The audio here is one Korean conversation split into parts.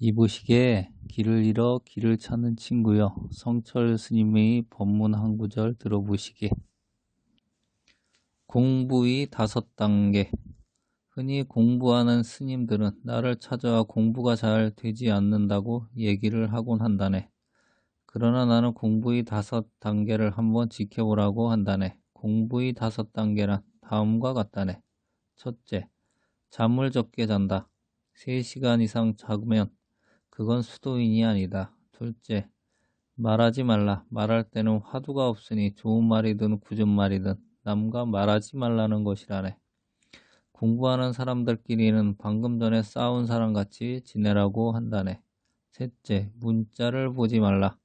이보시게 길을 잃어 길을 찾는 친구여 성철 스님의 법문 한 구절 들어보시게 공부의 다섯 단계 흔히 공부하는 스님들은 나를 찾아와 공부가 잘 되지 않는다고 얘기를 하곤 한다네. 그러나 나는 공부의 다섯 단계를 한번 지켜보라고 한다네. 공부의 다섯 단계란 다음과 같다네. 첫째, 잠을 적게 잔다. 3시간 이상 자면 그건 수도인이 아니다. 둘째, 말하지 말라. 말할 때는 화두가 없으니 좋은 말이든 굳은 말이든 남과 말하지 말라는 것이라네. 공부하는 사람들끼리는 방금 전에 싸운 사람같이 지내라고 한다네. 셋째, 문자를 보지 말라.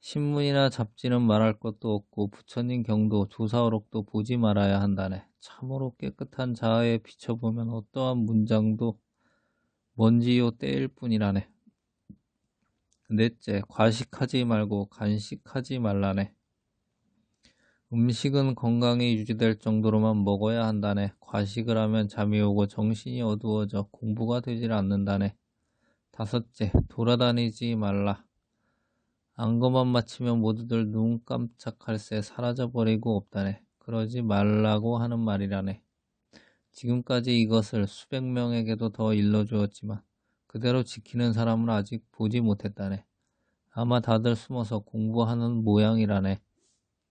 신문이나 잡지는 말할 것도 없고 부처님 경도, 조사어록도 보지 말아야 한다네. 참으로 깨끗한 자아에 비춰보면 어떠한 문장도 먼지요 때일 뿐이라네. 넷째, 과식하지 말고 간식하지 말라네. 음식은 건강이 유지될 정도로만 먹어야 한다네. 과식을 하면 잠이 오고 정신이 어두워져 공부가 되질 않는다네. 다섯째, 돌아다니지 말라. 안것만 마치면 모두들 눈 깜짝할 새 사라져버리고 없다네. 그러지 말라고 하는 말이라네. 지금까지 이것을 수백 명에게도 더 일러주었지만 그대로 지키는 사람은 아직 보지 못했다네. 아마 다들 숨어서 공부하는 모양이라네.